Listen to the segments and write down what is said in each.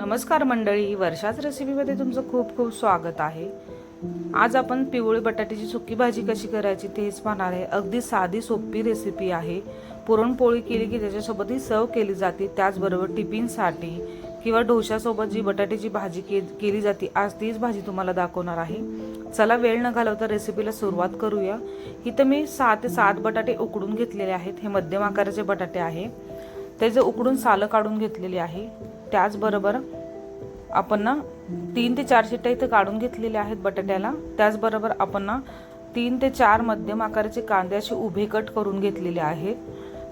नमस्कार मंडळी वर्षाच रेसिपीमध्ये तुमचं खूप खूप स्वागत आहे. आज आपण पिवळी बटाट्याची सुकी भाजी कशी करायची तेच पाहणार आहे. अगदी साधी सोपी रेसिपी आहे. पुरणपोळी केली की त्याच्यासोबत ही सर्व केली जाते. त्याचबरोबर टिफिनसाठी किंवा डोशासोबत जी बटाट्याची भाजी के केली जाते आज तीच भाजी तुम्हाला दाखवणार आहे. चला वेळ न घालवता रेसिपीला सुरुवात करूया. इथं मी सहा ते सात बटाटे उकडून घेतलेले आहेत. हे मध्यम आकाराचे बटाटे आहे. त्याचे उकडून सालं काढून घेतलेली आहे त्याचबरोबर आपण ना तीन ते चार शिट्ट्या इथं काढून घेतलेल्या आहेत बटाट्याला. त्याचबरोबर आपण ना तीन ते चार मध्यम आकाराचे कांदे असे उभे कट करून घेतलेले आहेत.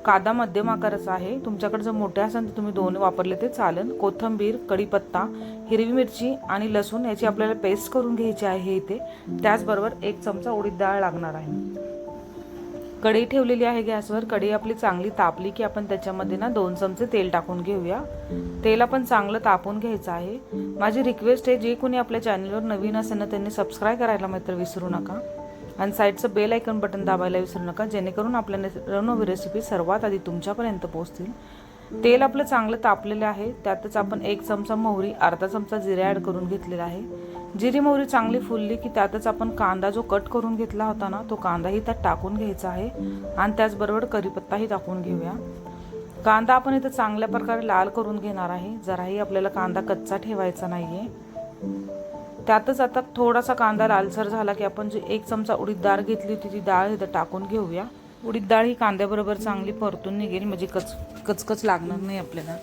कांदा मध्यम आकाराचा आहे. तुमच्याकडे जर मोठे असेल तर तुम्ही दोन वापरले ते चालेल. कोथंबीर कढीपत्ता हिरवी मिरची आणि लसूण याची आपल्याला पेस्ट करून घ्यायची आहे इथे. त्याचबरोबर एक चमचा उडीद डाळ लागणार आहे. कढई ठेवलेली आहे गॅसवर. कढई आपली चांगली तापली की आपण त्याच्यामध्ये ना दोन चमचे तेल टाकून घेऊया. तेल आपण चांगलं तापून घ्यायचं आहे. माझी रिक्वेस्ट आहे जे कोणी आपल्या चॅनलवर नवीन असेल ना त्यांनी सबस्क्राईब करायला मात्र विसरू नका. आणि साईडचं बेल आयकन बटन दाबायला विसरू नका जेणेकरून आपल्या नवनवी रेसिपी सर्वात आधी तुमच्यापर्यंत पोहोचतील. तेल आपलं चांगलं तापलेलं आहे. त्यातच आपण एक चमचा मोहरी अर्धा चमचा जिरे ॲड करून घेतलेला आहे. जिरी मोहरी चांगली फुलली की त्यातच आपण कांदा जो कट करून घेतला होता ना तो कांदाही त्यात टाकून घ्यायचा आहे. आणि त्याचबरोबर कढीपत्ताही टाकून घेऊया. कांदा आपण इथं चांगल्या प्रकारे लाल करून घेणार आहे. जराही आपल्याला कांदा कच्चा ठेवायचा नाही आहे त्यातच आता थोडासा कांदा लालसर झाला की आपण जी एक चमचा उडीद डाळ घेतली होती ती डाळ इथं टाकून घेऊया. उडीद डाळ ही कांद्याबरोबर चांगली परतून निघेल. म्हणजे कच कचकच लागणार नाही आपल्याला.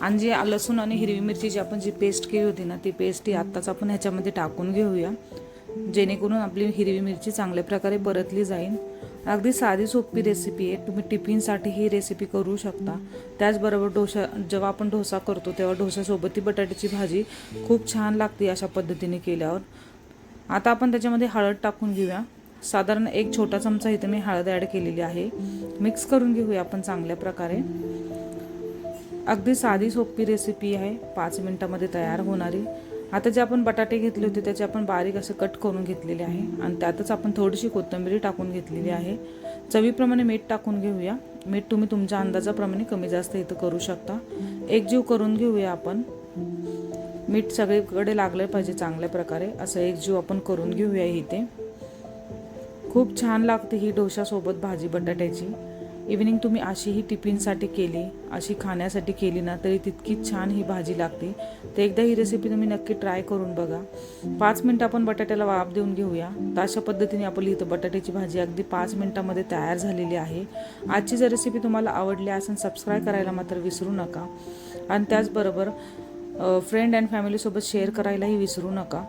आणि जी लसूण आणि हिरवी मिरचीची आपण जी पेस्ट केली होती ना ती पेस्ट ही आत्ताच आपण ह्याच्यामध्ये टाकून घेऊया. जेणेकरून आपली हिरवी मिरची चांगल्या प्रकारे परतली जाईल. अगदी साधी सोपी रेसिपी आहे. तुम्ही टिफिनसाठी ही रेसिपी करू शकता. त्याचबरोबर डोसा जेव्हा आपण डोसा करतो तेव्हा डोसासोबत ती बटाट्याची भाजी खूप छान लागते अशा पद्धतीने केल्यावर. आता आपण त्याच्यामध्ये हळद टाकून घेऊया. साधारण एक छोटा चमचा इथे मी हळद ॲड केलेली आहे. मिक्स करून घेऊया आपण चांगल्या प्रकारे. अगदी साधी सोपी रेसिपी आहे. पाच मिनटामध्ये तयार होणारी. आता जे आपण बटाटे घेतले होते त्याचे आपण बारीक असं कट करून घेतलेले आहे. आणि त्यातच आपण थोडीशी कोथिंबीर टाकून घेतलेली आहे. चवीप्रमाणे मीठ टाकून घेऊया. मीठ तुम्ही तुमच्या अंदाजाप्रमाणे कमी जास्त इथं करू शकता. एकजीव करून घेऊया आपण. मीठ सगळीकडे लागलं पाहिजे चांगल्या प्रकारे. असं एकजीव आपण करून घेऊया इथे. खूप छान लागते ही डोशासोबत भाजी बटाट्याची. इव्हनिंग तुम्ही अशी ही टिफिनसाठी केली अशी खाण्यासाठी केली ना तरी तितकीच छान ही भाजी लागते. तर एकदा ही रेसिपी तुम्ही नक्की ट्राय करून बघा. पाच मिनटं आपण बटाट्याला वाफ देऊन घेऊया. तर अशा पद्धतीने आपली इथं बटाट्याची भाजी अगदी पाच मिनटामध्ये तयार झालेली आहे. आजची जर रेसिपी तुम्हाला आवडली असेल सबस्क्राईब करायला मात्र विसरू नका. आणि त्याचबरोबर फ्रेंड अँड फॅमिलीसोबत शेअर करायलाही विसरू नका.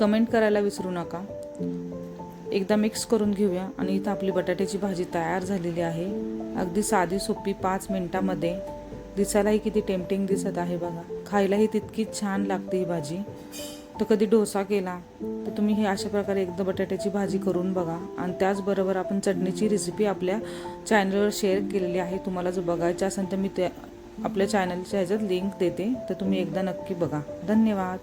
कमेंट करायला विसरू नका. एकदा मिक्स करून घेऊया आणि इथं आपली बटाट्याची भाजी तयार झालेली आहे. अगदी साधी सोपी पाच मिनटामध्ये. दिसायलाही किती टेम्पटिंग दिसत आहे बघा. खायलाही तितकीच छान लागते ही भाजी. तर कधी डोसा केला तर तुम्ही हे अशा प्रकारे एकदा बटाट्याची भाजी करून बघा. आणि त्याचबरोबर आपण चटणीची रेसिपी आपल्या चॅनलवर शेअर केलेली आहे. तुम्हाला जर बघायचं असेल तर मी ते आपल्या चॅनलच्या ह्याच्यात लिंक देते. तर तुम्ही एकदा नक्की बघा. धन्यवाद.